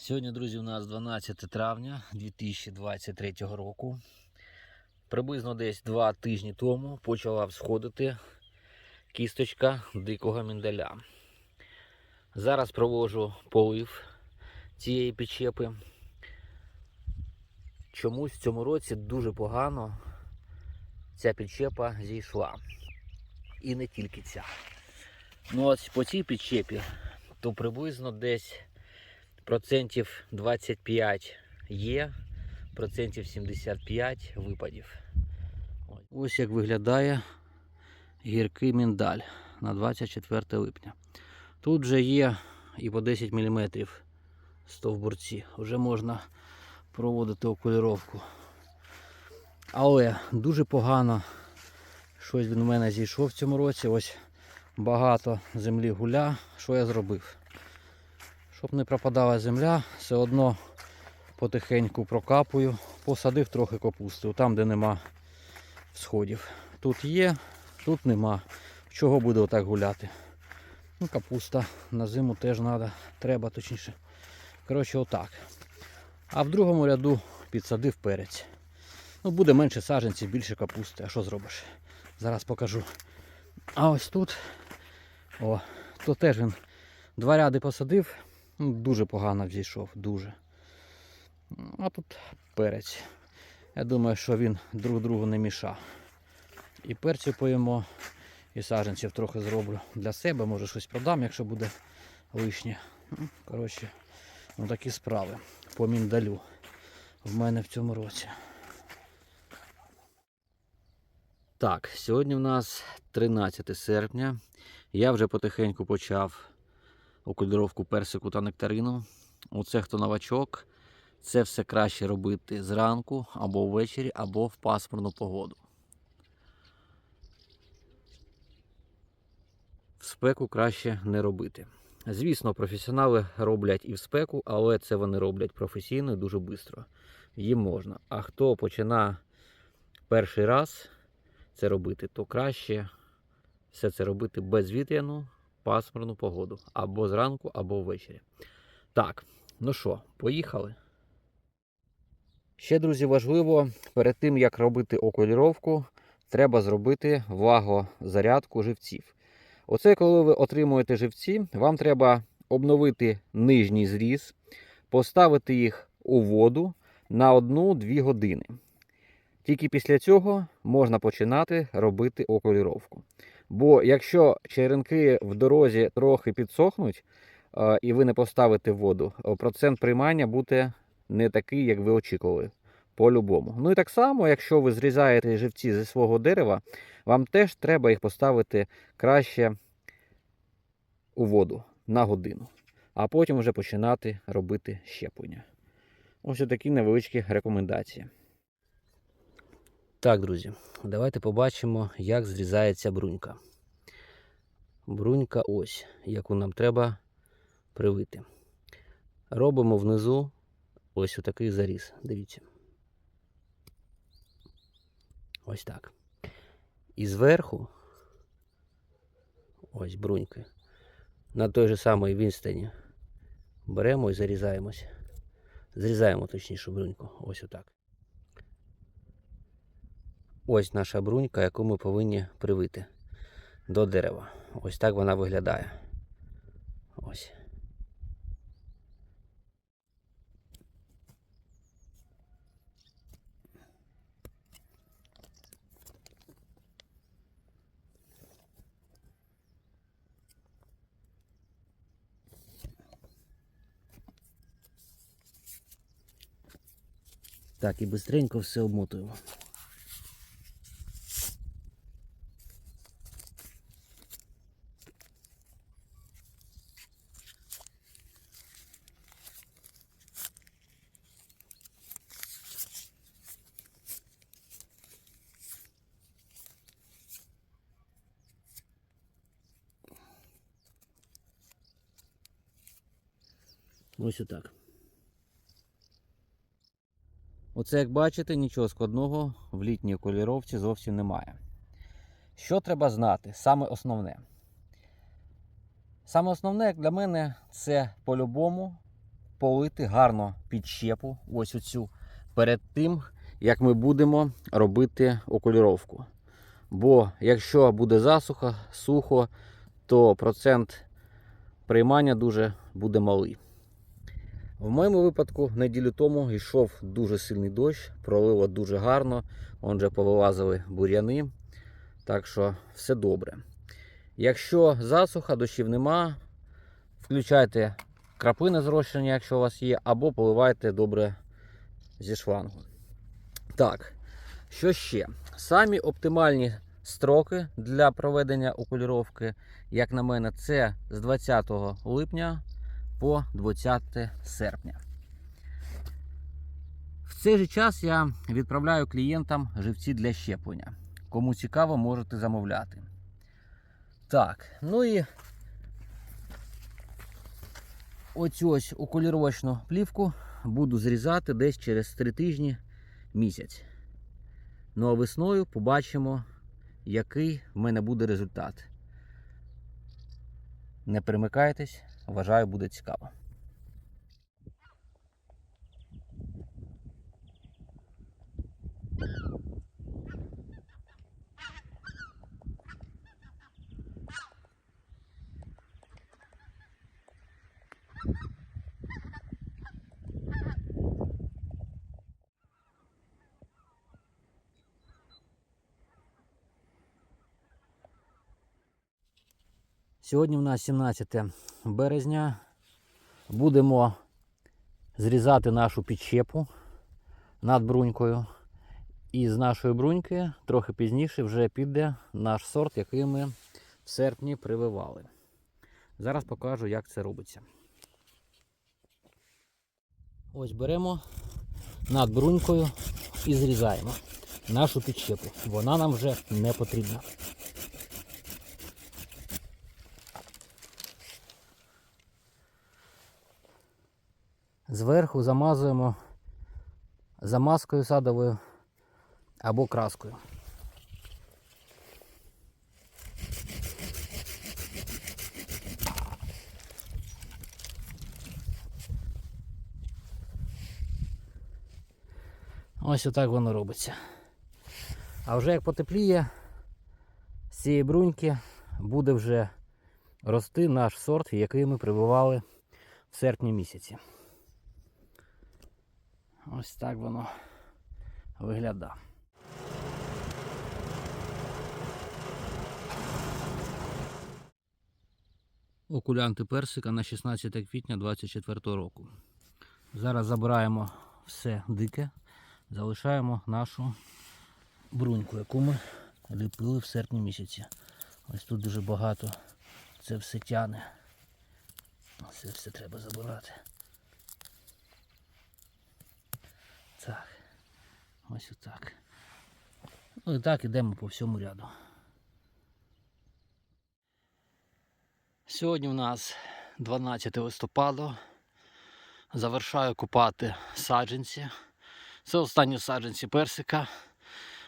Сьогодні, друзі, у нас 12 травня 2023 року. Приблизно десь два тижні тому почала всходити кісточка дикого міндаля. Зараз проводжу полив цієї підчепи. Чомусь в цьому році дуже погано ця підчепа зійшла. І не тільки ця. Ну ось по цій підчепі, то приблизно десь процентів 25 є, процентів 75 випадів. Ось. Як виглядає гіркий міндаль на 24 липня. Тут вже є і по 10 мм стовбурці. Вже можна проводити окуліровку. Але дуже погано щось він у мене зійшов в цьому році. Ось багато землі гуля. Що я зробив? Щоб не пропадала земля, все одно потихеньку прокапую, посадив трохи капусти, там, де нема всходів. Тут є, тут нема. Чого буде отак гуляти? Ну, капуста на зиму теж треба, треба точніше. Коротше, отак. А в другому ряду підсадив перець. Ну, буде менше саджанців, більше капусти. А що зробиш? Зараз покажу. А ось тут, о, то теж він два ряди посадив. Ну, Дуже погано взійшов, дуже. А тут перець. Я думаю, що він друг другу не мішав. І перцю поїмо, і саджанців трохи зроблю для себе, може щось продам, якщо буде лишнє. Ну, Коротше, ну такі справи по міндалю в мене в цьому році. Так, сьогодні в нас 13 серпня. Я вже потихеньку почав окуліровку персику та нектарину. Оце хто новачок. Це все краще робити зранку або ввечері, або в пасмурну погоду. В спеку краще не робити. Звісно, професіонали роблять і в спеку, але це вони роблять професійно і дуже швидко. Їм можна. А хто починає перший раз це робити, то краще все це робити безвітряну, пасмурну погоду. Або зранку, або ввечері. Так, ну що, поїхали. Ще, друзі, важливо, перед тим як робити окуліровку, треба зробити влагозарядку живців. Оце, коли ви отримуєте живці, вам треба обновити нижній зріз, поставити їх у воду на 1-2 години. Тільки після цього можна починати робити окуліровку. Бо якщо черенки в дорозі трохи підсохнуть, і ви не поставите воду, е, процент приймання буде не такий, як ви очікували. По-любому. Ну і так само, якщо ви зрізаєте живці зі свого дерева, вам теж треба їх поставити краще у воду на годину, а потім вже починати робити щеплення. Ось такі невеличкі рекомендації. Так, друзі, давайте побачимо, як зрізається брунька. Брунька ось, яку нам треба привити. Робимо внизу ось отакий заріз. Дивіться. Ось так. І зверху, ось бруньки, на той же самій відстані беремо і зарізаємось. Зрізаємо точніше бруньку. Ось отак. Ось наша брунька, яку ми повинні привити до дерева. Ось так вона виглядає. Ось. Так, і бистренько все обмотуємо. Ось отак. Оце, як бачите, нічого складного в літній кольоровці зовсім немає. Що треба знати? Саме основне. Саме основне, як для мене, це по-любому полити гарно підщепу, ось оцю, перед тим, як ми будемо робити окуліровку. Бо якщо буде засуха, сухо, то процент приймання дуже буде малий. В моєму випадку неділю тому йшов дуже сильний дощ, пролило дуже гарно, он же повилазили бур'яни. Так що все добре. Якщо засуха, дощів нема, включайте краплини зрощення, якщо у вас є, або поливайте добре зі шлангу. Так, що ще? Самі оптимальні строки для проведення окуліровки, як на мене, це з 20 липня по 20 серпня. В цей же час я відправляю клієнтам живці для щеплення. Кому цікаво, можете замовляти. Так, ну і оцю ось окуліровочну плівку буду зрізати десь через 3 тижні місяць. Ну а весною побачимо, який в мене буде результат. Не перемикайтесь, вважаю, буде цікаво. Сьогодні в нас 17 березня. Будемо зрізати нашу підщепу над брунькою. І з нашої бруньки трохи пізніше вже піде наш сорт, який ми в серпні прививали. Зараз покажу, як це робиться. Ось беремо над брунькою і зрізаємо нашу підщепу. Вона нам вже не потрібна. Зверху замазуємо замазкою садовою або краскою. Ось отак воно робиться. А вже як потепліє, з цієї бруньки буде вже рости наш сорт, який ми прививали в серпні місяці. Ось так воно виглядає. Окулянти персика на 16 квітня 24 року. Зараз забираємо все дике, залишаємо нашу бруньку, яку ми ліпили в серпні місяці. Ось тут дуже багато це все тяне. Це все треба забирати. Так. Ось отак. Ну і так ідемо по всьому ряду. Сьогодні у нас 12 листопада. Завершаю купати саджанці. Це останні саджанці персика.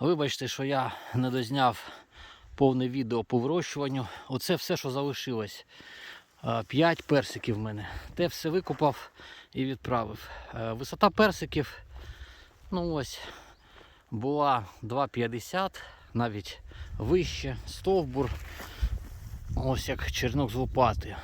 Вибачте, що я не дозняв повне відео по вирощуванню. Оце все, що залишилось. 5 персиків в мене. Те все викопав і відправив. Е, Висота персиків Ну ось була 2,50, навіть вище, стовбур. Ось як чернок з лопати.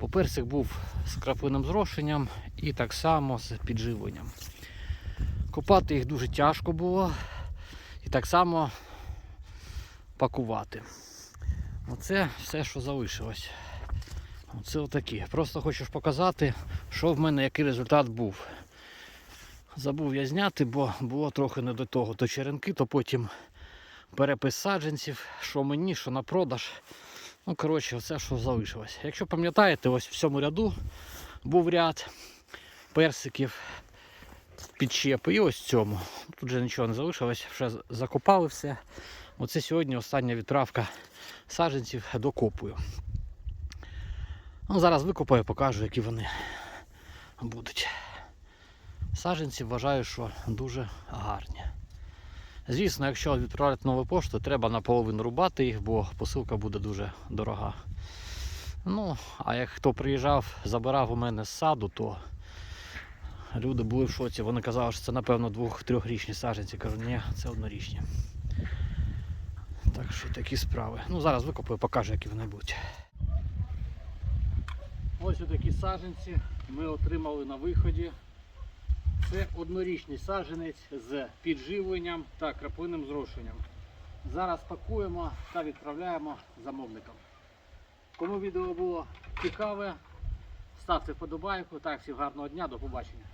Бо персик був з краплинним зрошенням і так само з підживленням. Копати їх дуже тяжко було і так само пакувати. Оце все, що залишилось. Оце отакі. Просто хочу показати, що в мене який результат був. Забув я зняти, бо було трохи не до того. То черенки, то потім перепис саджанців, що мені, що на продаж. Ну, коротше, все, що залишилось. Якщо пам'ятаєте, ось в цьому ряду був ряд персиків, підщепи і ось в цьому. Тут вже нічого не залишилось, вже закопали все. Оце сьогодні остання відправка саджанців докопую. Ну, Зараз викопаю, покажу, які вони будуть. Саджанці вважаю, що дуже гарні. Звісно, якщо відправляти нову пошту, треба наполовину рубати їх, бо посилка буде дуже дорога. Ну, а як хто приїжджав, забирав у мене з саду, то Люди були в шоці. Вони казали, що це напевно двох-трьохрічні саджанці. Кажу, ні, це однорічні. Так що такі справи. Ну зараз викопаю, покажу, які вони будуть. Ось такі саджанці ми отримали на виході. Це однорічний саджанець з підживленням та краплинним зрошенням. Зараз пакуємо та відправляємо замовникам. Кому відео було цікаве, ставте вподобайку. Так, всім гарного дня, до побачення.